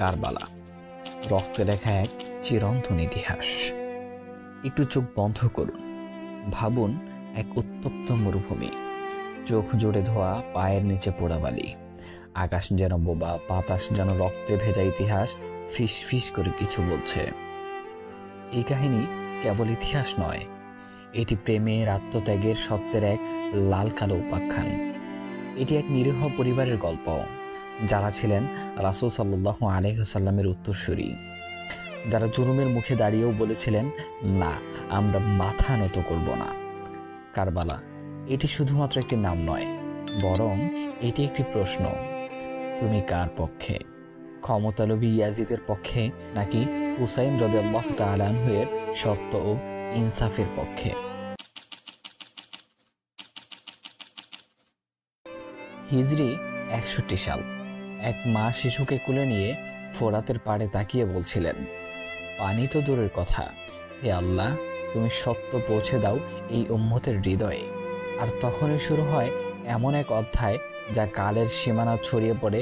কারবালা। রক্তে লেখা এক চিরন্তন ইতিহাস। একটু চোখ বন্ধ করুন। ভাবুন এক উত্তপ্ত মরুভূমি। চোখ জুড়ে ধোয়া পায়ের নিচে পোড়া বালি। আকাশ যেন বোবা, বাতাস যেন রক্তে ভেজা ইতিহাস ফিস ফিস করে কিছু বলছে। এই কাহিনী কেবল ইতিহাস নয়, এটি প্রেমের আত্মত্যাগের সত্যের এক লাল কালো উপাখ্যান। এটি এক নিরীহ পরিবারের গল্প। যারা ছিলেন রাসুল সাল্লাহ আলহ্লামের উত্তরসূরি। যারা জুলুমের মুখে দাঁড়িয়েও বলেছিলেন, না, আমরা মাথা নত করব না। কারবালা, এটি শুধুমাত্র একটি নাম নয়, বরং এটি একটি প্রশ্ন। তুমি কার পক্ষে? ক্ষমতালোভী ইয়াজিদের পক্ষে নাকি হুসাইন রদাল্লাহ তালানহের সত্য ও ইনসাফের পক্ষে? হিজরি একষট্টি সাল। এক মা শিশুকে কুলে নিয়ে ফোরাতের পাড়ে তাকিয়ে বলছিলেন, পানি তো দূরের কথা। হে আল্লাহ, তুমি সত্য পৌঁছে দাও এই উম্মতের হৃদয়ে। আর তখনই শুরু হয় এমন এক অধ্যায় যা কালের সীমানা ছড়িয়ে পড়ে,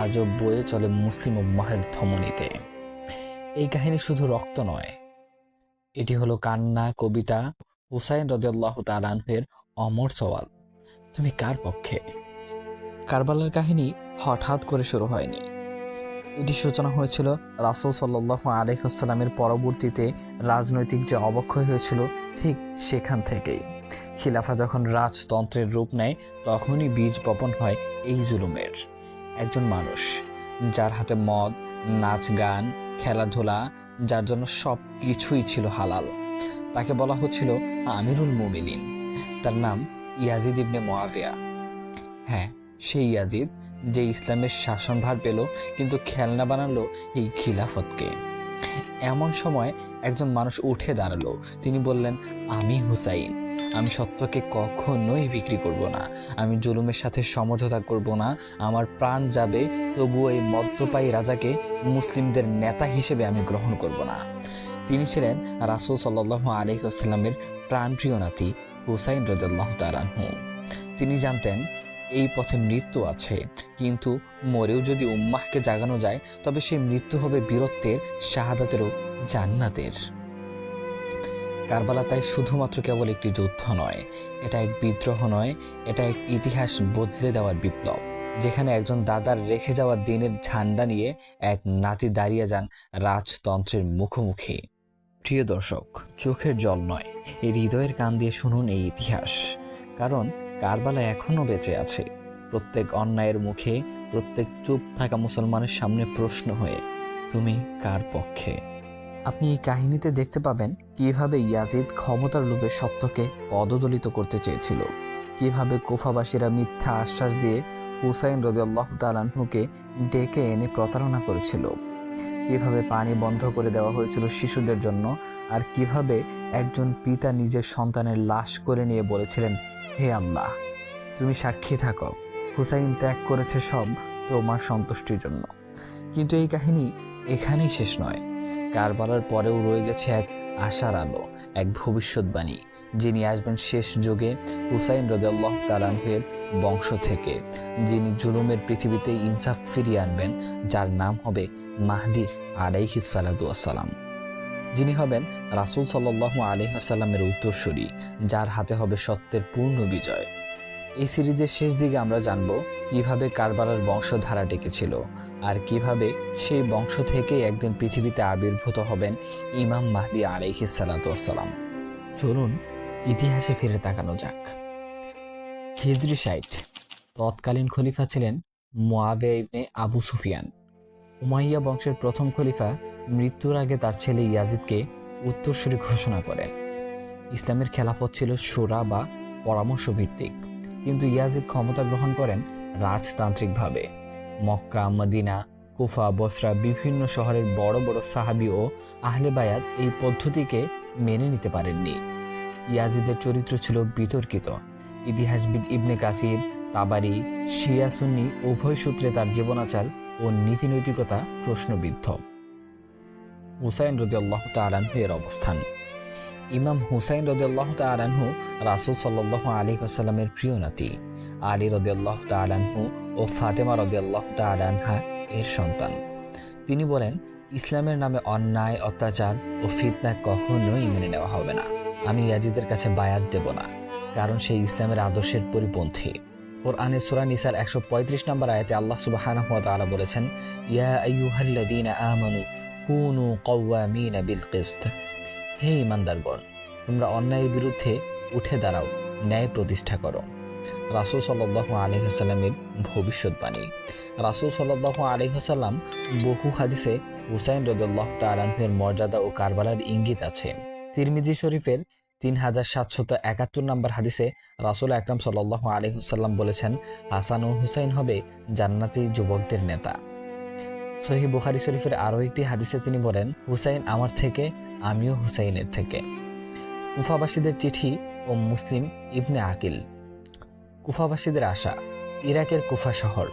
আজও বয়ে চলে মুসলিম উম্মাহের ধমনীতে। এই কাহিনী শুধু রক্ত নয়, এটি হলো কান্না, কবিতা, হুসাইন রদাল্লাহ তালানহের অমর সওয়াল। তুমি কার পক্ষে? কারবালার কাহিনী হঠাৎ করে শুরু হয়নি। এটি সূচনা হয়েছিল রাসুল সাল্লাহ আলহামের পরবর্তীতে রাজনৈতিক যে অবক্ষয় হয়েছিল ঠিক সেখান থেকেই। খিলাফা যখন রাজতন্ত্রের রূপ নেয়, তখনই বীজ বপন হয় এই জুলুমের। একজন মানুষ, যার হাতে মদ, নাচ গান, খেলাধুলা, যার জন্য সব কিছুই ছিল হালাল, তাকে বলা হচ্ছিল আমিরুল মুমিনিন। তার নাম ইয়াজিদ ইবনে মোয়াবিয়া হ্যাঁ সেই ইয়াজিদ, যে ইসলামের শাসনভার পেল, কিন্তু খেলনা বানালো এই খিলাফতকে। এমন সময় একজন মানুষ উঠে দাঁড়াল। তিনি বললেন, আমি হুসাইন। আমি সত্যকে কখনোই বিক্রি করব না। আমি জুলুমের সাথে সমঝোতা করব না। আমার প্রাণ যাবে, তবুও এই মদ্যপায়ী রাজাকে মুসলিমদের নেতা হিসেবে আমি গ্রহণ করব না। তিনি ছিলেন রাসুল সাল্লাহ আলহিহাস্লামের প্রাণপ্রিয় নাতি হুসাইন রদাল্লাহ তালানহু তিনি জানতেন এই পথে মৃত্যু আছে। কিন্তু মরেও যদি উম্মাহকে জাগানো যায়, তবে সেই মৃত্যু হবে বীরত্বের, শাহাদাতেরও, জান্নাতের। কারবালা তাই শুধুমাত্র কেবল একটি যুদ্ধ নয়, এটা এক বিদ্রোহ নয়, এটা এক ইতিহাস বদলে দেওয়ার বিপ্লব। যেখানে একজন দাদার রেখে যাওয়া দিনের ঝান্ডা নিয়ে এক নাতি দাঁড়িয়ে যান রাজতন্ত্রের মুখোমুখি। প্রিয় দর্শক, চোখের জল নয়, এই হৃদয়ের কান দিয়ে শুনুন এই ইতিহাস। কারণ কারবালা এখনও বেঁচে আছে। প্রত্যেক অন্যায়ের মুখে, প্রত্যেক চুপ থাকা মুসলমানের সামনে প্রশ্ন হয়ে, তুমি কার পক্ষে? আপনি এই কাহিনীতে দেখতে পাবেন কীভাবে ইয়াজিদ ক্ষমতার লোভে সত্যকে পদদলিত করতে চেয়েছিল। কীভাবে কোফাবাসীরা মিথ্যা আশ্বাস দিয়ে হুসাইন রদিয়াল্লাহ তালানহুকে ডেকে এনে প্রতারণা করেছিল। কীভাবে পানি বন্ধ করে দেওয়া হয়েছিল শিশুদের জন্য, আর কীভাবে একজন পিতা নিজের সন্তানের লাশ করে নিয়ে বলেছিলেন হে আল্লাহ, তুমি সাক্ষী থাকো। হুসাইন ত্যাগ করেছে সব তোমার সন্তুষ্টির জন্য। কিন্তু এই কাহিনী এখানেই শেষ নয়। কারবালার পরেও রয়ে গেছে এক আশার আলো, এক ভবিষ্যৎবাণী, যিনি আসবেন শেষ যুগে হুসাইন রদাল্লাহ তালানহের বংশ থেকে, যিনি জুলুমের পৃথিবীতে ইনসাফ ফিরিয়ে আনবেন, যার নাম হবে মাহদি আলাইহি সালাম। যিনি হবেন রাসুল সাল্লাহ আলহাসাল্লামের উত্তরসূরি, যার হাতে হবে সত্যের পূর্ণ বিজয়। এই সিরিজের শেষ দিকে আমরা জানব কীভাবে কারবারার বংশধারা ডেকেছিল আর কীভাবে সেই বংশ থেকে একদিন পৃথিবীতে আবির্ভূত হবেন ইমাম মাহদি আলাইহি সালাতাম চলুন ইতিহাসে ফিরে তাকানো যাক। হিজরি সাইট তৎকালীন খলিফা ছিলেন মোয়াবে আবু সুফিয়ান। উমাইয়া বংশের প্রথম খলিফা মৃত্যুর আগে তার ছেলে ইয়াজিদকে উত্তরসূরি ঘোষণা করেন ইসলামের খেলাফত ছিল সুরা বা পরামর্শ ভিত্তিক কিন্তু ইয়াজিদ ক্ষমতা গ্রহণ করেন রাজতান্ত্রিকভাবে। মক্কা, মদিনা, কুফা, বসরা বিভিন্ন শহরের বড় বড় সাহাবি ও আহলে বায়াত এই পদ্ধতিকে মেনে নিতে পারেননি। ইয়াজিদের চরিত্র ছিল বিতর্কিত। ইতিহাসবিদ ইবনে কাসির, তাবারি, শিয়া সুন্নি উভয় সূত্রে তার জীবনাচার ও নীতিনৈতিকতা প্রশ্নবিদ্ধ। হুসাইন রদি আল্লাহ তালানহু এর অবস্থান। ইমাম হুসাইন রদি আল্লাহ তালানহু রাসুল সাল্লাহ আলী আসাল্লামের প্রিয় নাতি। আলী রদি আল্লাহ তালানহু ও ফাতেমা রদি আল্লাহ তালানহা এর সন্তান। তিনি বলেন, ইসলামের নামে অন্যায়, অত্যাচার ও ফিতনা কখনোই মেনে নেওয়া হবে না। আমি ইয়াজিদের কাছে বায়াত দেব না, কারণ সেই ইসলামের আদর্শের পরিপন্থী। কোরআনে সূরা নিসার একশো পঁয়ত্রিশ নম্বর আয়াতে আল্লাহ তাআলা বলেছেন, ইয়া আইয়ুহাল্লাযীনা আমানু কুনু কওয়ামিনা বিল হে ইমানদারগণ, তোমরা অন্যায়ের বিরুদ্ধে উঠে দাঁড়াও, ন্যায় প্রতিষ্ঠা করো। রাসূল সাল্লাল্লাহু আলাইহি সাল্লামের ভবিষ্যৎবাণী। রাসূল সাল্লাল্লাহু আলাইহি সাল্লাম বহু হাদিসে হুসাইন রাদিয়াল্লাহু তাআলার মর্যাদা ও কারবালার ইঙ্গিত আছে। তিরমিজি শরীফের তিন হাজার সাতশত একাত্তর নম্বর হাদিসে রাসুল আকরাম সাল্লাহ আলহিহাল্লাম বলেছেন, হাসান ও হুসাইন হবে জান্নাতি যুবকদের নেতা। সহি বুখারি শরীফের আরও একটি হাদিসে তিনি বলেন, হুসাইন আমার থেকে, আমিও হুসাইনের থেকে। কুফাবাসীদের চিঠি ও মুসলিম ইবনে আকিল। কুফাবাসীদের আশা, ইরাকের কুফা শহর,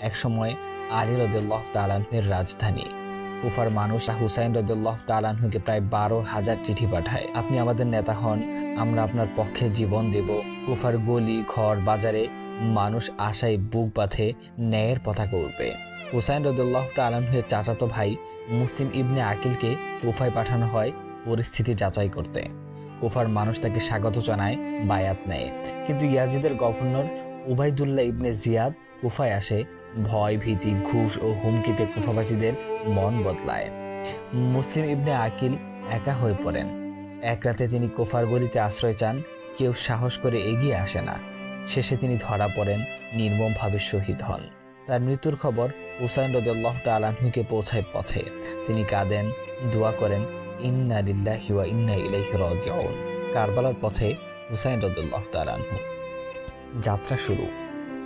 একসময় আলী রদুল্লাহ তালানহের রাজধানী। কুফার মানুষ হুসাইন রদুল্লাহ তালানহুকে প্রায় বারো হাজার চিঠি পাঠায়। আপনি আমাদের নেতা হন, আমরা আপনার পক্ষে জীবন দেব। কুফার গলি, ঘর, বাজারে মানুষ আশায় বুক বাঁধে, ন্যায়ের পতাকা উঠবে হুসাইন রদুল্লাহ তালানহুয়ের চাচাতো ভাই মুসলিম ইবনে আকিলকে কুফায় পাঠানো হয় পরিস্থিতি যাচাই করতে। কুফার মানুষ তাকে স্বাগত জানায়, বায়াত নেয়। কিন্তু ইয়াজিদের গভর্নর উবাইদুল্লাহ ইবনে জিয়াদ কুফায় আসে, ভয়, ভীতি, ঘুষ ও হুমকিতে কুফাবাসীদের মন বদলায়। মুসলিম ইবনে আকিল একা হয়ে পড়েন। এক রাতে তিনি কোফার গলিতে আশ্রয় চান, কেউ সাহস করে এগিয়ে আসে না। শেষে তিনি ধরা পড়েন, নির্মমভাবে শহীদ হন। তার মৃত্যুর খবর হুসাইন রদুল্লাহ তালাহুকে পৌঁছায় পথে। তিনি কাঁদেন, দোয়া করেন, ইন্না লিল্লাহি ওয়া ইন্না ইলাইহি রাজিউন। কারবালার পথে হুসাইন রদুল্লাহ তালাহু যাত্রা শুরু,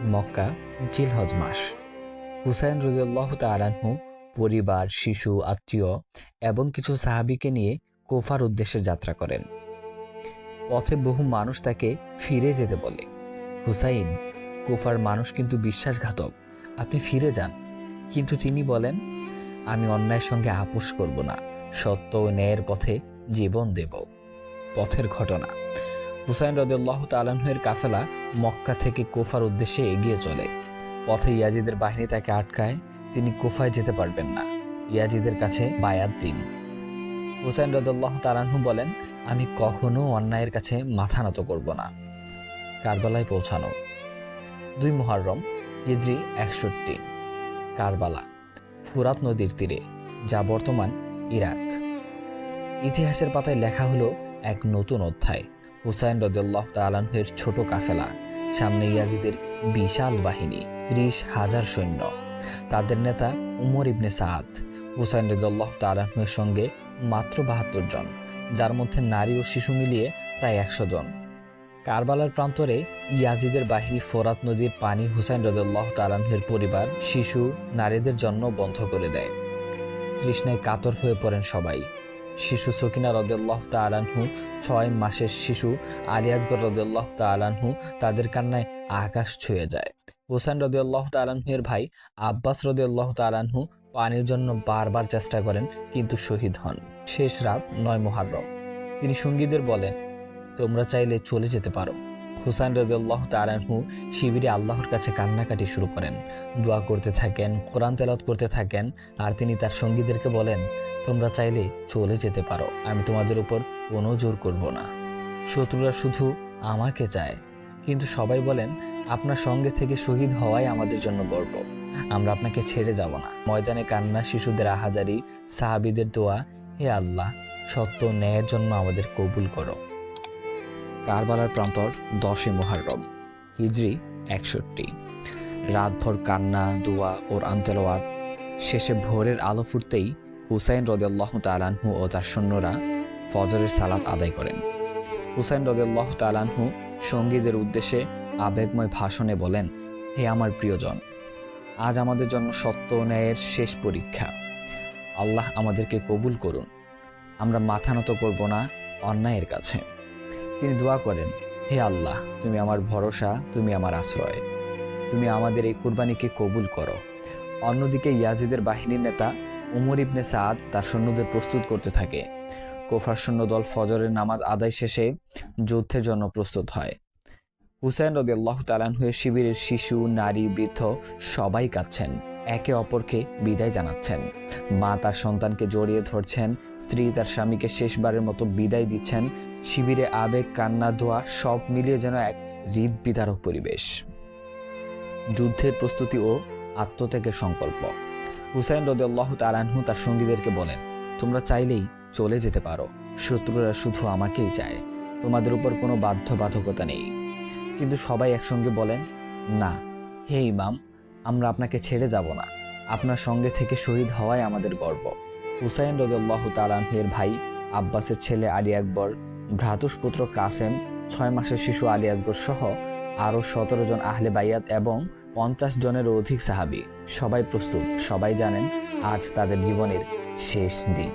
মক্কা, জিলহজ মাস। হুসাইন রদুল্লাহ তালাহু পরিবার, শিশু, আত্মীয় এবং কিছু সাহাবিকে নিয়ে কোফার উদ্দেশ্যে যাত্রা করেন। পথে বহু মানুষ তাকে ফিরে যেতে বলে। হুসাইন, কোফার মানুষ কিন্তু বিশ্বাসঘাতক। আপনি ফিরে যান। কিন্তু তিনি বলেন, আমি অন্যায়ের সঙ্গে আপোষ করব না। সত্য ও ন্যায়ের পথে জীবন দেব। পথের ঘটনা। হুসাইন রদুল্লাহ তালাহের কাফেলা মক্কা থেকে কোফার উদ্দেশ্যে এগিয়ে চলে। পথে ইয়াজিদের বাহিনী তাকে আটকায়। তিনি কোফায় যেতে পারবেন না। ইয়াজিদের কাছে বায়াত দিন। হুসাইন রদুল্লাহ তালাহু বলেন, আমি কখনো অন্যায়ের কাছে মাথা নত করব না। কারবালায় পৌঁছানো। দুই মুহররম হিজরি একষট্টি। কারবালা, ফুরাত নদীর তীরে, যা বর্তমান ইরাক। ইতিহাসের পাতায় লেখা হলো এক নতুন অধ্যায়। হুসাইন রদুল্লাহ তালাহের ছোট কাফেলা, সামনে ইয়াজিদের বিশাল বাহিনী, ত্রিশ হাজার সৈন্য। তাদের নেতা উমর ইবনে সাদ হুসাইন রদুল্লাহ তালাহের সঙ্গে মাত্র বাহাত্তর জন, যার মধ্যে নারী ও শিশু মিলিয়ে প্রায় একশো জন। কারবালার প্রান্তরে ইয়াজিদের বাহিনী ফোরাত নদীর পানি হুসাইন রদুল্লাহ তালাহের পরিবার, শিশু, নারীদের জন্য বন্ধ করে দেয়। তৃষ্ণায় কাতর হয়ে পড়েন সবাই। শিশু সকিনা রদুল্লাহ তালানহু ছয় মাসের শিশু আলিয়াজগর রদুল্লাহ তালানহু তাদের কান্নায় আকাশ ছুঁয়ে যায়। হুসাইন রদুল্লাহ তালানহুয়ের ভাই আব্বাস রদুল্লাহ তালানহু পানির জন্য বারবার চেষ্টা করেন, কিন্তু শহীদ হন। শেষ রাত নয় মোহারম তিনি সঙ্গীদের বলেন তোমরা চাইলে চলে যেতে পারো। হুসাইন রদুল্লাহ তালানহু শিবিরে আল্লাহর কাছে কান্নাকাটি শুরু করেন। দোয়া করতে থাকেন, কোরআন তেলত করতে থাকেন আর তিনি তার সঙ্গীদেরকে বলেন, তোমরা চাইলে চলে যেতে পারো, আমি তোমাদের উপর কোনো জোর করব না। শত্রুরা শুধু আমাকে চায়। কিন্তু সবাই বলেন, আপনার সঙ্গে থেকে শহীদ হওয়াই আমাদের জন্য গর্ব। আমরা আপনাকে ছেড়ে যাব না। ময়দানে কান্না, শিশুদের আহাজারি, সাহাবিদের দোয়া, হে আল্লাহ, সত্য ন্যায়ের জন্য আমাদের কবুল করো। কারবালার প্রান্তর দশে মোহাররম, হিজরি একষট্টি। রাতভর কান্না, দোয়া ওর আন্তেলোয়াত শেষে ভোরের আলো ফুটতেই হুসাইন রদিয়াল্লাহ তালানহু ও তার সৈন্যরা ফজরের সালাত আদায় করেন। হুসাইন রদিয়াল্লাহ তালানহু সঙ্গীদের উদ্দেশ্যে আবেগময় ভাষণে বলেন, হে আমার প্রিয়জন, আজ আমাদের জন্য সত্য ন্যায়ের শেষ পরীক্ষা। আল্লাহ আমাদেরকে কবুল করুন। আমরা মাথা নত করব না অন্যায়ের কাছে। তিনি দোয়া করেন, হে আল্লাহ, তুমি আমার ভরসা, তুমি আমার আশ্রয়। তুমি আমাদের এই কুরবানিকে কবুল করো। অন্যদিকে ইয়াজিদের বাহিনীর নেতা উমর ইবনে সাদ তার সৈন্যদের প্রস্তুত করতে থাকে। কোফার সৈন্যদল ফজরের নামাজ আদায় শেষে যুদ্ধের জন্য প্রস্তুত হয়। হুসাইন রদি আল্লাহ তালানহুয়ের শিবিরের শিশু, নারী, বৃদ্ধ সবাই কাঁদছেন। একে অপরকে বিদায় জানাচ্ছেন। মা তার সন্তানকে জড়িয়ে ধরছেন, স্ত্রী তার স্বামীকে শেষবারের মতো বিদায় দিচ্ছেন। শিবিরে আবেগ, কান্না ধোয়া সব মিলিয়ে যেন এক হৃদ বিদারক পরিবেশ। যুদ্ধের প্রস্তুতি ও আত্মত্যাগের সংকল্প। হুসাইন রদিয়াল্লাহ তালানহু তার সঙ্গীদেরকে বলেন, তোমরা চাইলেই চলে যেতে পারো। শত্রুরা শুধু আমাকেই চায়। তোমাদের উপর কোনো বাধ্যবাধকতা নেই। কিন্তু সবাই একসঙ্গে বলেন, না, হে ইমাম আমরা আপনাকে ছেড়ে যাব না। আপনার সঙ্গে থেকে শহীদ হওয়াই আমাদের গর্ব। হুসাইন রদুল্লাহ তালাহের ভাই আব্বাসের ছেলে আলী আকবর, ভ্রাতুষ্পুত্র কাসেম, ছয় মাসের শিশু আলী আকবর সহ আরও সতেরো জন আহলে বাইয়াত এবং পঞ্চাশ জনেরও অধিক সাহাবি। সবাই প্রস্তুত, সবাই জানেন আজ তাদের জীবনের শেষ দিন।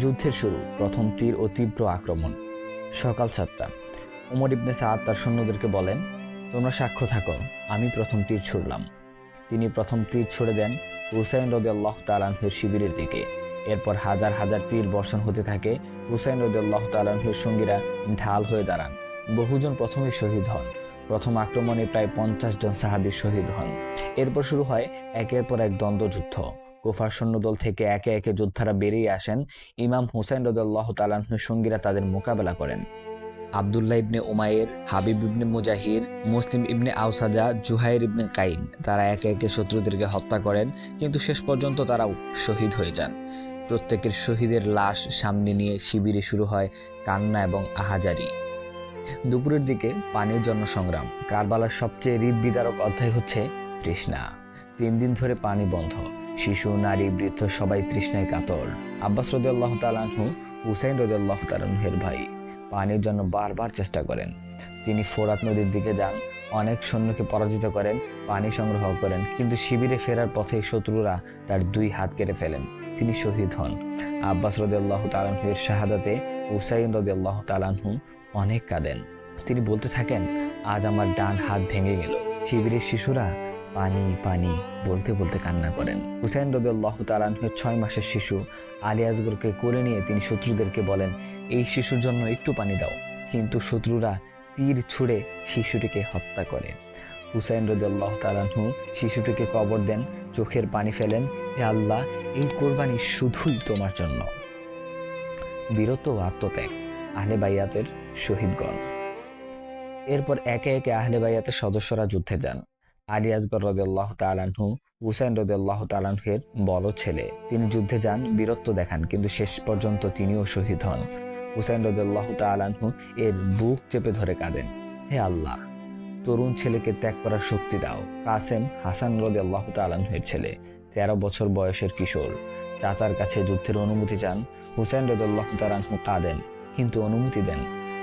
যুদ্ধের শুরু, প্রথম তীর ও তীব্র আক্রমণ। সকাল সাতটা। উমর ইবনে সাদ তার সৈন্যদেরকে বলেন তোমরা সাক্ষ্য থাকো, আমি প্রথম তীর ছুড়লাম। তিনি প্রথম তীর ছুড়ে দেন হুসাইন রদি আল্লাহ তালাহের শিবিরের দিকে। এরপর হাজার হাজার তীর বর্ষণ হতে থাকে, হুসাইন রদি আল্লাহ তালাহের সঙ্গীরা ঢাল হয়ে দাঁড়ান। বহুজন প্রথমে শহীদ হন, প্রথম আক্রমণে প্রায় পঞ্চাশ জন সাহাবি শহীদ হন। এরপর শুরু হয় একের পর এক দ্বন্দ্বযুদ্ধ। কুফার সৈন্যদল থেকে একে একে যোদ্ধারা বেরিয়ে আসেন, ইমাম হুসাইন রদুল্লাহ তালাহের সঙ্গীরা তাদের মোকাবেলা করেন। আবদুল্লাহ ইবনে উমায়ের হাবিব ইবনে মুজাহির, মুসলিম ইবনে আউসাজা জুহাইর ইবনে কাইন। তারা একে একে শত্রুদেরকে হত্যা করেন, কিন্তু শেষ পর্যন্ত তারাও শহীদ হয়ে যান। প্রত্যেকের শহীদের লাশ সামনে নিয়ে শিবিরে শুরু হয় কান্না এবং আহাজারি। দুপুরের দিকে পানির জন্য সংগ্রাম কারবালার সবচেয়ে হৃদ বিদারক অধ্যায় হচ্ছে তৃষ্ণা। তিন দিন ধরে পানি বন্ধ। শিশু, নারী, বৃদ্ধ সবাই তৃষ্ণায় কাতর। আব্বাস রদুল্লাহ তালাহু হুসাইন রদুল্লাহ তালাহের ভাই। পানির জন্য বারবার চেষ্টা করেন। তিনি ফোরাত নদীর দিকে যান, অনেক সৈন্যকে পরাজিত করেন, পানি সংগ্রহ করেন, কিন্তু শিবিরে ফেরার পথে শত্রুরা তার দুই হাত কেটে ফেলেন। তিনি শহীদ হন। আব্বাস রদুল্লাহ তালাহের শাহাদাতে হুসাইন রদুল্লাহ তালানহু অনেক কাঁদেন। তিনি বলতে থাকেন, আজ আমার ডান হাত ভেঙে গেল। শিবিরের শিশুরা পানি পানি বলতে বলতে কান্না করেন। হুসাইন রদুল্লাহ তালাহের ছয় মাসের শিশু আলী কোলে নিয়ে তিনি শত্রুদেরকে বলেন, এই শিশুর জন্য একটু পানি দাও। কিন্তু শত্রুরা তীর ছুঁড়ে শিশুটিকে হত্যা করে। হুসাইন রদুল্লাহ তালাহু শিশুটিকে কবর দেন, চোখের পানি ফেলেন, হে আল্লাহ, এই কোরবানি শুধুই তোমার জন্য। বীরত্ব ও আত্মত্যাগ, আহলে বাইয়াতের শহীদগণ। এরপর একে একে আহলে বাইয়াতের সদস্যরা যুদ্ধে যান। আলী আসগর রদুল্লাহ তালাহু হুসাইন রদুল্লাহ তালাহের বড় ছেলে। তিনি যুদ্ধে যান, বীরত্ব দেখান, কিন্তু শেষ পর্যন্ত তিনিও শহীদ হন। হুসাইন রদুল্লাহ তালাহু এর বুক চেপে ধরে কাঁদেন, হে আল্লাহ, তরুণ ছেলেকে ত্যাগ করার শক্তি দাও। কাসেম হাসান রদুল্লাহ তালাহের ছেলে, তেরো বছর বয়সের কিশোর। চাচার কাছে যুদ্ধের অনুমতি চান, হুসাইন রদুল্লাহ তালাহু কাঁদেন, কিন্তু অনুমতি দেন।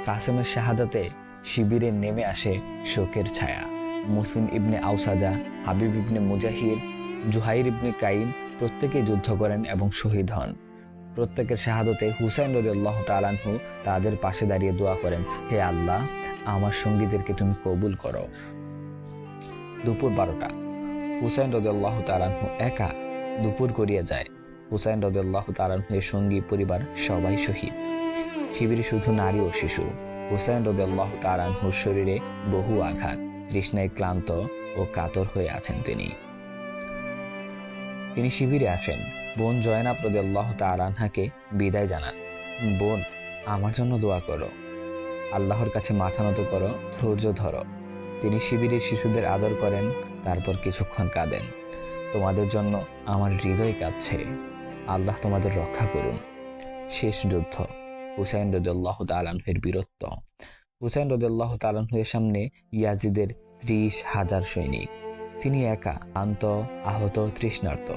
কাসেমের শাহাদাতে শিবিরে নেমে আসে শোকের ছায়া। মুসলিম ইবনে আউসাজা, হাবিব ইবনে মুজাহির, জুহাইর ইবনে কাইম প্রত্যেকে যুদ্ধ করেন এবং শহীদ হন। প্রত্যেকের শাহাদতে হুসাইন রদুল্লাহ তালানহু তাদের পাশে দাঁড়িয়ে দোয়া করেন, হে আল্লাহ, আমার সঙ্গীদেরকে তুমি কবুল করো। দুপুর বারোটা। হুসাইন রদুল্লাহ তালানহু একা দুপুর গড়িয়ে যায়। হুসাইন রদুল্লাহ তালানহুয়ের সঙ্গী, পরিবার সবাই শহীদ। শিবিরে শুধু নারী ও শিশু। হুসাইন রদুল্লাহ তালানহুর শরীরে বহু আঘাত। তৃষ্ণায় ক্লান্ত ও কাতর হয়ে আছেন তিনি। তিনি শিবিরে আসেন। বোন জয়নাব রদিয়াল্লাহ তালানহাকে বিদায় জানান। বোন, আমার জন্য দোয়া করো। আল্লাহর কাছে মাথা নত করো, ধৈর্য ধরো। তিনি শিবিরের শিশুদের আদর করেন, তারপর কিছুক্ষণ কাঁদেন। তোমাদের জন্য আমার হৃদয় কাঁদছে আল্লাহ তোমাদের রক্ষা করুন। শেষ যুদ্ধ। হুসাইন রদুল্লাহ তালানহের বীরত্ব। হুসাইন রদুল্লাহ তালানহের সামনে ইয়াজিদের ত্রিশ হাজার সৈনিক। তিনি একা আন্ত আহত, তৃষ্ণার্ত।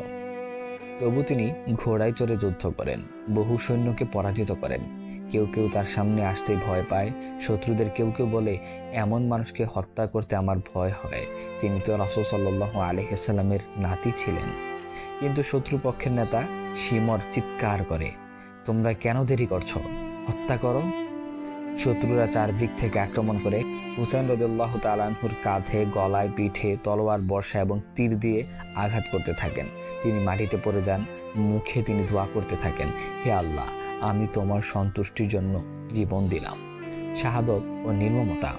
তবু তিনি ঘোড়ায় চড়ে যুদ্ধ করেন, বহু সৈন্যকে পরাজিত করেন। কেউ কেউ তার সামনে আসতে ভয় পায়, শত্রুদের কেউ কেউ বলে, এমন মানুষকে হত্যা করতে আমার ভয় হয়। তিনি তো রাসুল সাল্লাহ নাতি ছিলেন। কিন্তু শত্রুপক্ষের নেতা সিমর চিৎকার করে, তোমরা কেন দেরি করছ? হত্যা করো শত্রুরা চারদিক থেকে আক্রমণ করে। হুসেন রদুল্লাহ তালানহুর কাঁধে গলায় পিঠে, তলোয়ার, বর্ষা এবং তীর দিয়ে আঘাত করতে থাকেন। তিনি মাটিতে পড়ে যান, মুখে তিনি দোয়া করতে থাকেন। হে আল্লাহ, আমি তোমার সন্তুষ্টির জন্য জীবন দিলাম। শাহাদত ও নির্মমতা।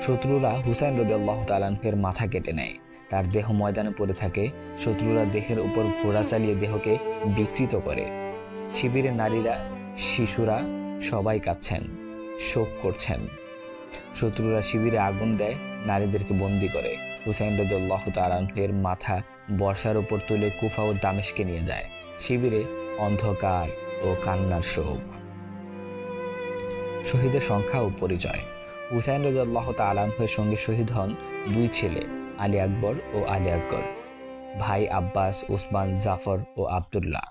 শত্রুরা হুসাইন রদুল্লাহ তালানহের মাথা কেটে নেয়। তার দেহ ময়দানে পড়ে থাকে। শত্রুরা দেহের উপর ঘোড়া চালিয়ে দেহকে বিকৃত করে। শিবিরের নারীরা, শিশুরা সবাই কাঁদছেন। করছেন। শত্রুরা শিবিরে আগুন দেয়, নারীদেরকে বন্দি করে। হুসাইন রদুল্লাহ তালাহের মাথা বর্ষার উপর তুলে কুফা ও দামেশকে নিয়ে যায়। শিবিরে অন্ধকার ও কান্নার শোক। শহীদের সংখ্যা ও পরিচয়। হুসাইন রদুল্লাহ তালাহের সঙ্গে শহীদ হন দুই ছেলে, আলী আকবর ও আলী আসগর, ভাই আব্বাস, উসমান, জাফর ও আবদুল্লাহ।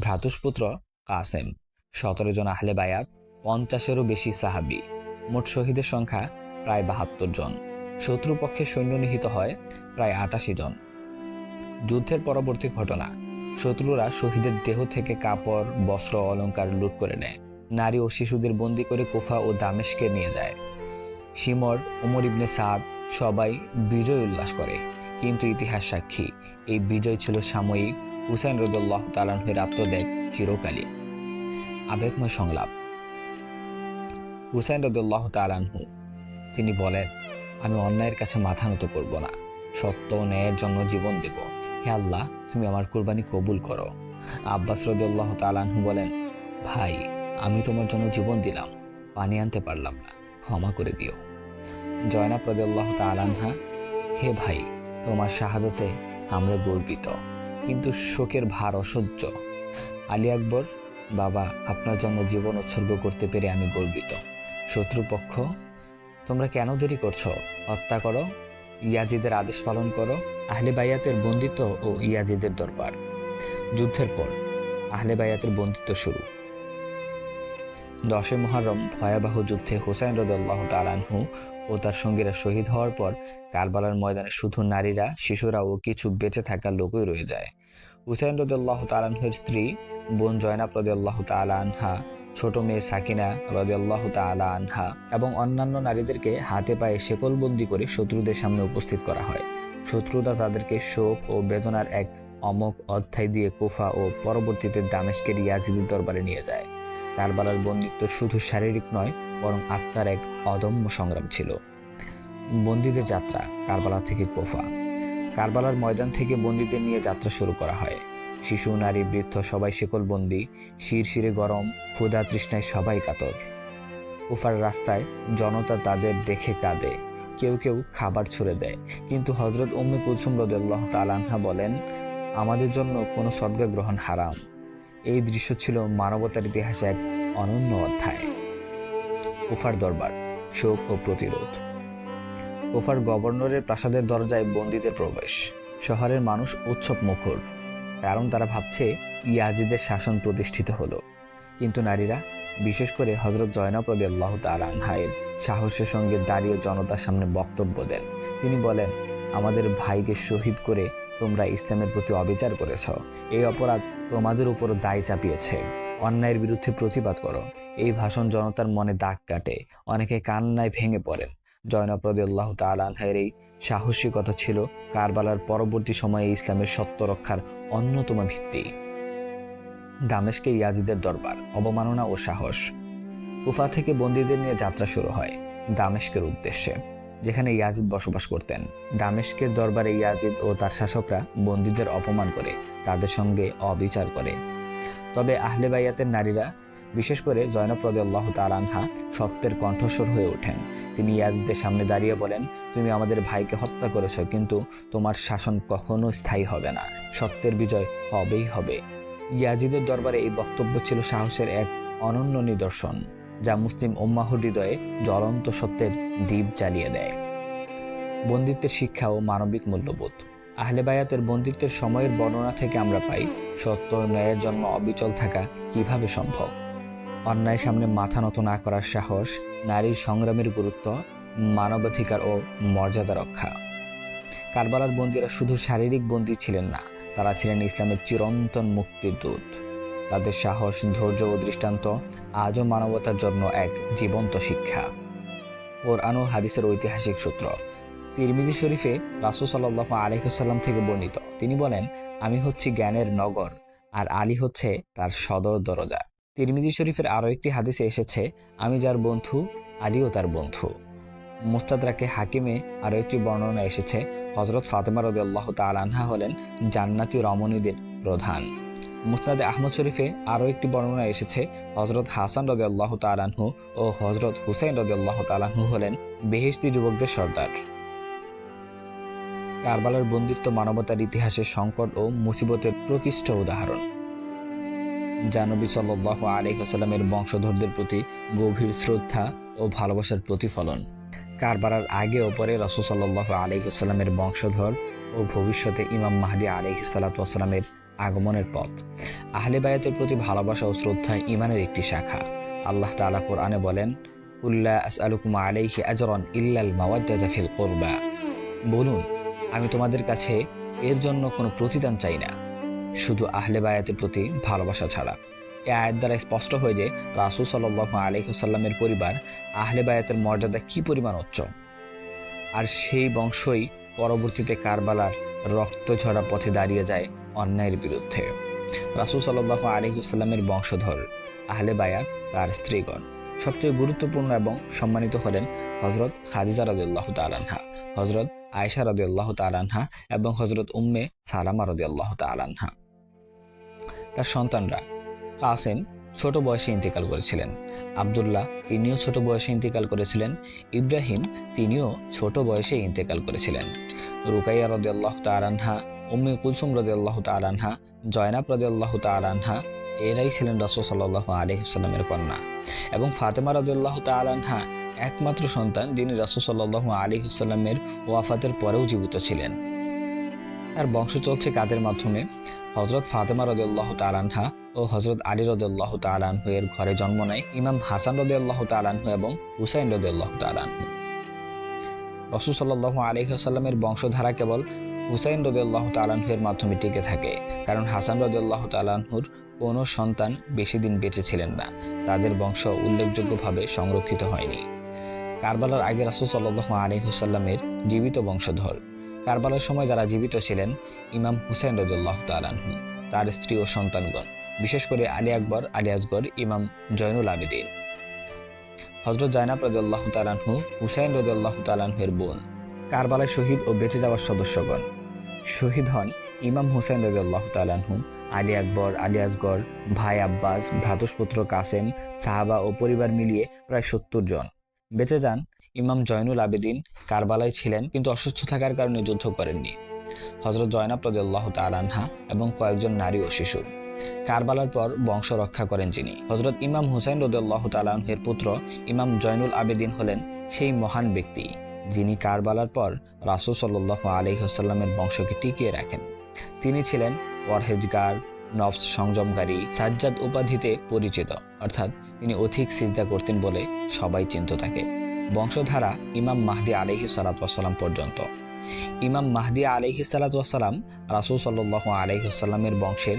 ভ্রাতুষ্পুত্র কাসেম, সতেরো জন আহলে বায়াত পঞ্চাশেরও বেশি সাহাবি। মোট শহীদের সংখ্যা প্রায় বাহাত্তর জন। শত্রুপক্ষে সৈন্য নিহিত হয় প্রায় আটাশি জন। যুদ্ধের পরবর্তী ঘটনা। শত্রুরা শহীদের দেহ থেকে কাপড়, বস্ত্র অলংকার লুট করে নেয়। নারী ও শিশুদের বন্দি করে কোফা ও দামেশকে নিয়ে যায়। সিমর ওমর ইবনে সাদ সবাই বিজয় উল্লাস করে। কিন্তু ইতিহাস সাক্ষী, এই বিজয় ছিল সাময়িক। হুসাইন রদুল্লাহ তালাহের আত্মত্যাগ চিরকালী আবেগময় সংলাপ। হুসাইন রদুল্লাহ তালানহু তিনি বলেন, আমি অন্যায়ের কাছে মাথা নত করব না। সত্য ন্যায়ের জন্য জীবন দেব। হে আল্লাহ, তুমি আমার কোরবানি কবুল করো। আব্বাস রদুল্লাহ তালানহু বলেন, ভাই, আমি তোমার জন্য জীবন দিলাম। পানি আনতে পারলাম না। ক্ষমা করে দিও। জয়নাব রদুল্লাহ তালানহা হে ভাই, তোমার শাহাদতে আমরা গর্বিত, কিন্তু শোকের ভার অসহ্য। আলী আকবর, বাবা, আপনার জন্য জীবন উৎসর্গ করতে পেরে আমি গর্বিত। শত্রুপক্ষ, তোমরা কেন দেরি করছ? হত্যা করো, ইয়াজিদের আদেশ পালন করো, আহলে বাইয়াতের বন্দিত্ব ও ইয়াজিদের দরবার। যুদ্ধের পর, আহলে বাইয়াতের বন্দিত্ব শুরু। দশে মহারম ভয়াবহ যুদ্ধে হোসাইন রদুল্লাহ তালানহু ও তার সঙ্গীরা শহীদ হওয়ার পর কারবালার ময়দানে শুধু নারীরা, শিশুরা ও কিছু বেঁচে থাকা লোকই রয়ে যায়। হুসাইন রদুল্লাহ তালানহের স্ত্রী বোন জয়নাব রদুল্লাহ তালা আনহা ছোট মেয়ে সাকিনা রদুল্লাহ তালা আনহা এবং অন্যান্য নারীদেরকে হাতে পায়ে শেকলবন্দি করে শত্রুদের সামনে উপস্থিত করা হয়। শত্রুরা তাদেরকে শোক ও বেদনার এক অমক অধ্যায় দিয়ে কুফা ও পরবর্তীতে দামেশকের ইয়াজিদের দরবারে নিয়ে যায়। কারবালার বন্দিত্ব শুধু শারীরিক নয়, বরং আত্মার এক অদম্য সংগ্রাম ছিল। বন্দীদের যাত্রা কারবালা থেকে কোফা। কারবালার ময়দান থেকে বন্দীদের নিয়ে যাত্রা শুরু করা হয়। শিশু, নারী, বৃদ্ধ সবাই শেকলবন্দি, শিরশিরে গরম, ক্ষুধা তৃষ্ণায় সবাই কাতর। উফার রাস্তায় জনতা তাদের দেখে কাঁদে, কেউ কেউ খাবার ছুড়ে দেয়। কিন্তু হজরত উম্মে কুলসুম রদুল্লাহ তালানহা বলেন, আমাদের জন্য কোনো সদ্গা গ্রহণ হারাম। এই দৃশ্য ছিল মানবতার ইতিহাসে এক অনন্য অধ্যায়। কুফার দরবার, শোক ও প্রতিরোধ। কুফার গভর্নরের প্রাসাদের দরজায় বন্দীদের প্রবেশ। শহরের মানুষ উৎসব মুখর। কারণ তারা ভাবছে ইয়াজিদের শাসন প্রতিষ্ঠিত হলো। কিন্তু নারীরা, বিশেষ করে হজরত জয়নব রদি আল্লাহ তালানহায়ের সাহসের সঙ্গে দাঁড়িয়ে জনতার সামনে বক্তব্য দেন। তিনি বলেন, আমাদের ভাইকে শহীদ করে তোমরা ইসলামের প্রতি অবিচার করেছ। এই অপরাধ তোমাদের উপর দায় চাপিয়েছে। অন্যায়ের বিরুদ্ধে প্রতিবাদ করো। এই ভাষণ জনতার মনে দাগ কাটে। অনেকে কান্নায় ভেঙে পড়েন। জয়নব আল্লাহ তালানহায়ের এই সাহসিকতা ছিল কারবালার পরবর্তী সময়ে ইসলামের সত্য রক্ষার অন্যতম ভিত্তি। দামেশকে ইয়াজিদের দরবার, অবমাননা ও সাহস। কুফা থেকে বন্দীদের নিয়ে যাত্রা শুরু হয় দামেশকের উদ্দেশ্যে, যেখানে ইয়াজিদ বসবাস করতেন। দামেশকের দরবারে ইয়াজিদ ও তার শাসকরা বন্দীদের অপমান করে, তাদের সঙ্গে অবিচার করে। তবে আহলে বাইয়াতের নারীরা বিশেষ করে জয়নব রদুল্লাহ তালানহা সত্যের কণ্ঠস্বর হয়ে ওঠেন। তিনি ইয়াজিদের সামনে দাঁড়িয়ে বলেন, তুমি আমাদের ভাইকে হত্যা করেছ, কিন্তু তোমার শাসন কখনো স্থায়ী হবে না। সত্যের বিজয় হবেই হবে। ইয়াজিদের দরবারে এই বক্তব্য ছিল সাহসের এক অনন্য নিদর্শন, যা মুসলিম উম্মাহ হৃদয়ে জ্বলন্ত সত্যের দ্বীপ জ্বালিয়ে দেয়। বন্দিত্বের শিক্ষা ও মানবিক মূল্যবোধ। আহলে বায়াতের বন্দিত্বের সময়ের বর্ণনা থেকে আমরা পাই, সত্য ন্যায়ের জন্য অবিচল থাকা কীভাবে সম্ভব? অন্যায় সামনে মাথা নত না করার সাহস, নারীর সংগ্রামের গুরুত্ব, মানবাধিকার ও মর্যাদা রক্ষা। কারবালার বন্দীরা শুধু শারীরিক বন্দী ছিলেন না, তারা ছিলেন ইসলামের চিরন্তন মুক্তির দূত। তাদের সাহস, ধৈর্য ও দৃষ্টান্ত আজও মানবতার জন্য এক জীবন্ত শিক্ষা। ওর আনু হাদিসের ঐতিহাসিক সূত্র। তিরমিজি শরীফে রাসুল সাল্লাহ আলহিসাল্লাম থেকে বর্ণিত। তিনি বলেন, আমি হচ্ছি জ্ঞানের নগর, আর আলী হচ্ছে তার সদর দরজা। তিরমিজি শরীফের আরও একটি হাদিসে এসেছে, আমি যার বন্ধু, আলীও তার বন্ধু। মুস্তাদরাকে হাকিমে আরও একটি বর্ণনা এসেছে হজরত ফাতেমা রদি আল্লাহ তালানহা হলেন জান্নাতি রমণীদের প্রধান। মুস্তাদে আহমদ শরীফে আরও একটি বর্ণনা এসেছে হজরত হাসান রদি আল্লাহ তালানহু ও হজরত হুসাইন রদি আল্লাহ তালানহু হলেন বেহেশতি যুবকদের সর্দার। কারবালার বন্দিত্ব মানবতার ইতিহাসের সংকট ও মুসিবতের প্রকৃষ্ট উদাহরণ। জানবী সাল্লাহ আলহিহাস্লামের বংশধরদের প্রতি গভীর শ্রদ্ধা ও ভালোবাসার প্রতিফলন। কারবালার আগে ও পরে রসুল সাল্লাহ আলহিহাস্লামের বংশধর ও ভবিষ্যতে ইমাম মাহদি আলহিসাল্লামের আগমনের পথ। আহলে বায়াতের প্রতি ভালোবাসা ও শ্রদ্ধা ইমানের একটি শাখা। আল্লাহ তাআলা কোরআনে বলেন উল্লা আসআলুকুম আলাইহি আজরান ইল্লাল মাওয়াদ্দাতা ফিল কুরবা। বলুন, আমি তোমাদের কাছে এর জন্য কোনো প্রতিদান চাই না। শুধু আহলে বায়াতের প্রতি ভালোবাসা ছাড়া। এ আয়ের দ্বারা স্পষ্ট হয়ে যে, রাসুল সাল্লাহ আলহিহসাল্লামের পরিবার আহলে বায়াতের মর্যাদা কি পরিমাণ উচ্চ? আর সেই বংশই পরবর্তীতে কারবালার রক্ত ঝরা পথে দাঁড়িয়ে যায় অন্যায়ের বিরুদ্ধে। রাসুল সাল্লাহ আলহিউসাল্লামের বংশধর আহলে বায়াত তার স্ত্রীগণ। সবচেয়ে গুরুত্বপূর্ণ এবং সম্মানিত হলেন হজরত খাদিজা রদিয়াল্লাহ তালানহা হজরত আয়সা রদিয়াল্লাহ তালানহা এবং হজরত উম্মে সালামা রদিয়াল্লাহ তালানহা তার সন্তানরা। কাসেম ছোট বয়সে ইন্তেকাল করেছিলেন। আবদুল্লাহ তিনিও ছোট বয়সে ইন্তেকাল করেছিলেন। ইব্রাহিম তিনিও ছোট বয়সে ইন্তেকাল করেছিলেন। রুকাইয়া রদিয়াল্লাহ তালানহা উম্মে কুলসুম রদিয়াল্লাহ তালানহা জয়নাব রদিয়াল্লাহ তালানহা এরাই ছিলেন রসুল সাল্লাহ আলহিসাল্লামের কন্যা। এবং ফাতেমা রদিয়াল্লাহ তালানহা একমাত্র সন্তান যিনি রসুল সাল্লাহ আলহিসাল্লামের ওয়াফাতের পরেও জীবিত ছিলেন। তার বংশ চলছে কাদের মাধ্যমে? হজরত ফাতেমা রদিয়াল্লাহ তালানহা ও হজরত আলী রদিয়াল্লাহ তালানহু এর ঘরে জন্ম নেয় ইমাম হাসান রদিয়াল্লাহ তালানহু এবং হুসাইন রদিয়াল্লাহ তালানহু রসুল সাল্লাহ আলহিহাসাল্লামের বংশধারা কেবল হুসাইন রদিয়াল্লাহ তালানহুর মাধ্যমে টিকে থাকে, কারণ হাসান রদিয়াল্লাহ তালানহুর কোনো সন্তান বেশি দিন বেঁচে ছিলেন না, তাদের বংশ উল্লেখযোগ্যভাবে সংরক্ষিত হয়নি। কারবালার আগে রাসুল সাল্লাহ আলী হুসাল্লামের জীবিত বংশধর। কারবালার সময় যারা জীবিত ছিলেন, ইমাম হুসাইন রদুল্লাহ তালানহু তার স্ত্রী ও সন্তানগণ, বিশেষ করে আলী আকবর, আলী আসগর, ইমাম জয়নুল আবেদিন। হজরত জাইনাব রদুল্লাহ তালানহু হুসাইন রদুল্লাহ তালানহুর বোন, কারবালায় শহীদ ও বেঁচে যাওয়ার সদস্যগণ। শহীদ হন ইমাম হুসাইন রদুল্লাহ তালানহু আলী আকবর, আলী আসগর, ভাই আব্বাস, ভ্রাতুষ্পুত্র কাসেম, সাহাবা ও পরিবার মিলিয়ে প্রায় সত্তর জন। বেঁচে যান ইমাম জয়নুল আবেদিন কারবালায় ছিলেন কিন্তু অসুস্থ থাকার কারণে যুদ্ধ করেননি। হজরত জয়নাব রদুল্লাহ তালানহা এবং কয়েকজন নারী ও শিশু। কারবালার পর বংশ রক্ষা করেন যিনি। হজরত ইমাম হুসাইন রদুল্লাহ তালাহের পুত্র ইমাম জয়নুল আবেদিন হলেন সেই মহান ব্যক্তি, যিনি কারবালার পর রাসুল সাল্লাহ আলহিহসাল্লামের বংশকে টিকিয়ে রাখেন। তিনি ছিলেন পরহেজগার, নফস সংযমকারী, সাজ্জাদ উপাধিতে পরিচিত। অর্থাৎ তিনি অধিক সিজদা করতেন বলে সবাই চিনত তাকে বংশধারা ইমাম মাহদি আলহি সালাতাম পর্যন্ত। ইমাম মাহদি আলহি সালাতাম রাসুল সাল্লাহ আলহিসাল্লামের বংশের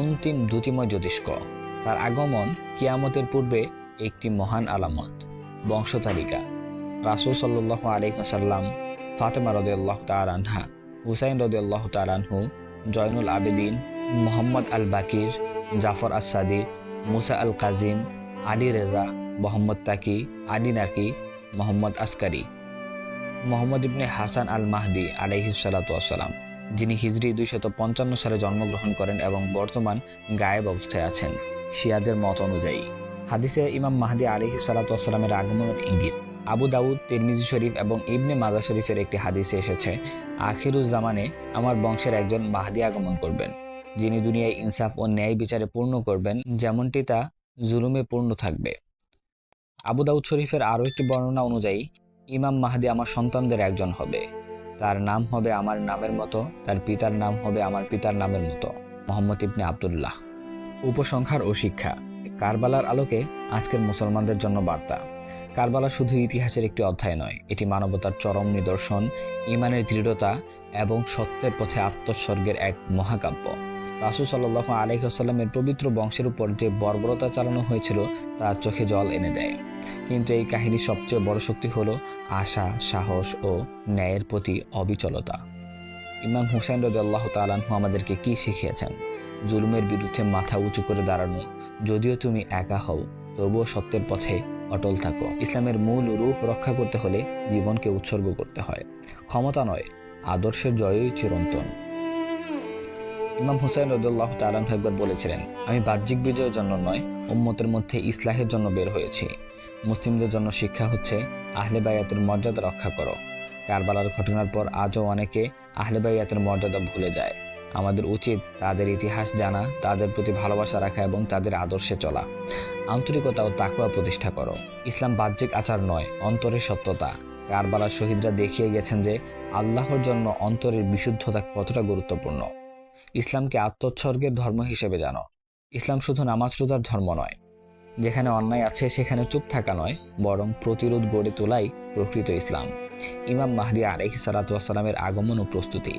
অন্তিম দ্যুতিময় জ্যোতিষ্ক। তার আগমন কিয়ামতের পূর্বে একটি মহান আলামত, বংশ তালিকা। রাসুল সাল্লাহ আলহিহাসাল্লাম ফাতেমা রদিয়াল্লাহ তালানহা হুসাইন রদিয়াল্লাহ তালানহু জয়নুল আবেদিন, মোহাম্মদ আল বাকির জাফর আস সাদিক মুসা আল কাজিম আলী রেজা, মোহাম্মদ তাকি, আলী নাকি মোহাম্মদ আসকারি, মোহাম্মদ ইবনে হাসান আল মাহদি আলাইহিসালাম যিনি হিজরি দুইশত পঞ্চান্ন সালে জন্মগ্রহণ করেন এবং বর্তমান গায়েব অবস্থায় আছেন। শিয়াদের মত অনুযায়ী, হাদিসে ইমাম মাহদি আলিহি সালাতামের আগমনের ইঙ্গিত। আবু দাউদ, তিরমিজি শরীফ এবং ইবনে মাজা শরীফের একটি হাদিসে এসেছে আখিরুজ্জামানে আমার বংশের একজন মাহদি আগমন করবেন, যিনি দুনিয়ায় ইনসাফ ও ন্যায় বিচারে পূর্ণ করবেন, যেমনটি তা জুলুমে পূর্ণ থাকবে। আবু দাউদ শরীফের আরও একটি বর্ণনা অনুযায়ী, ইমাম মাহাদি আমার সন্তানদের একজন হবে। তার নাম হবে আমার নামের মতো, তার পিতার নাম হবে আমার পিতার নামের মতো, মোহাম্মদ ইবনে আবদুল্লাহ। উপসংহার ও শিক্ষা। কারবালার আলোকে আজকের মুসলমানদের জন্য বার্তা। কারবালা শুধু ইতিহাসের একটি অধ্যায় নয়, এটি মানবতার চরম নিদর্শন, ইমানের দৃঢ়তা এবং সত্যের পথে আত্মস্বর্গের এক মহাকাব্য। রাসুল সাল্লাহ আলহিহাস্লামের পবিত্র বংশের উপর যে বর্বরতা চালানো হয়েছিল তা চোখে জল এনে দেয়। কিন্তু এই কাহিনীর সবচেয়ে বড় শক্তি হলো আশা, সাহস ও ন্যায়ের প্রতি অবিচলতা। ইমাম হুসাইন রদাল্লাহ তালানহু আমাদেরকে কি শিখিয়েছেন? জুলুমের বিরুদ্ধে মাথা উঁচু করে দাঁড়ানো। যদিও তুমি একা হও, তবুও সত্যের পথে অটল থাকো। ইসলামের মূল রূপ রক্ষা করতে হলে জীবনকে উৎসর্গ করতে হয়। ক্ষমতা নয়, আদর্শের জয়ই চিরন্তন। ইমাম হুসাইন রদুল্লাহ তালান একবার বলেছিলেন, আমি বাহ্যিক বিজয়ের জন্য নয়, উম্মতের মধ্যে ইসলাহের জন্য বের হয়েছি। মুসলিমদের জন্য শিক্ষা হচ্ছে, আহলে বাইয়াতের মর্যাদা রক্ষা করো। কারবালার ঘটনার পর আজও অনেকে আহলে বাইয়াতের মর্যাদা ভুলে যায়। আমাদের উচিত তাদের ইতিহাস জানা, তাদের প্রতি ভালোবাসা রাখা এবং তাদের আদর্শে চলা। আন্তরিকতা ও তাকুয়া প্রতিষ্ঠা করো। ইসলাম বাহ্যিক আচার নয়, অন্তরের সত্যতা। কারবালার শহীদরা দেখিয়ে গেছেন যে, আল্লাহর জন্য অন্তরের বিশুদ্ধতা কতটা গুরুত্বপূর্ণ। ইসলামকে আত্মোৎসর্গের ধর্ম হিসেবে জানো। ইসলাম শুধু নামাজ রোজার ধর্ম নয়। যেখানে অন্যায় আছে, সেখানে চুপ থাকা নয়, বরং প্রতিরোধ গড়ে তোলাই প্রকৃত ইসলাম। ইমাম মাহদি আলহি সালাতামের আগমন ও প্রস্তুতি।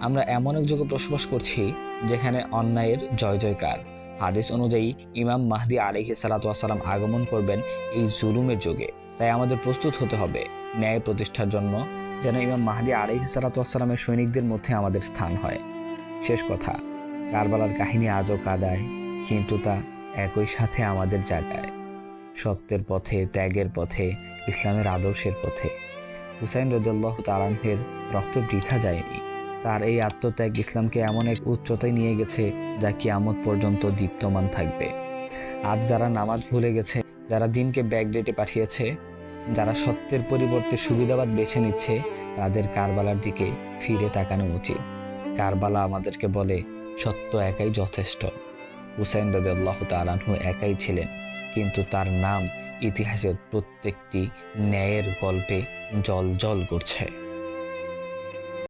আমরা এমন এক যুগে বসবাস করছি, যেখানে অন্যায়ের জয় জয়কার। হাদিস অনুযায়ী, ইমাম মাহদি আলহি সালাতাম আগমন করবেন এই জুলুমের যুগে। তাই আমাদের প্রস্তুত হতে হবে ন্যায় প্রতিষ্ঠার জন্য, যেন ইমাম মাহদি আলহি সালাতামের সৈনিকদের মধ্যে আমাদের স্থান হয়। শেষ কথা। কারবালার কাহিনী আজও কাদায়, কিন্তু তা একই সাথে আমাদের জায়গায়। সত্যের পথে, ত্যাগের পথে, ইসলামের আদর্শের পথে। হুসাইন রদুল্লাহ তালানহের রক্ত বৃথা যায়নি। তার এই আত্মত্যাগ ইসলামকে এমন এক উচ্চতায় নিয়ে গেছে যা কি কিয়ামত পর্যন্ত দীপ্তমান থাকবে। আজ যারা নামাজ ভুলে গেছে, যারা দিনকে ব্যাকডেটে পাঠিয়েছে, যারা সত্যের পরিবর্তে সুবিধাবাদ বেছে নিচ্ছে, তাদের কারবালার দিকে ফিরে তাকানো উচিত। কারবালা আমাদেরকে বলে, সত্য একাই যথেষ্ট। হুসাইন রদুল্লাহ তালানহু একাই ছিলেন, কিন্তু তার নাম ইতিহাসের প্রত্যেকটি ন্যায়ের গল্পে জল জল করছে।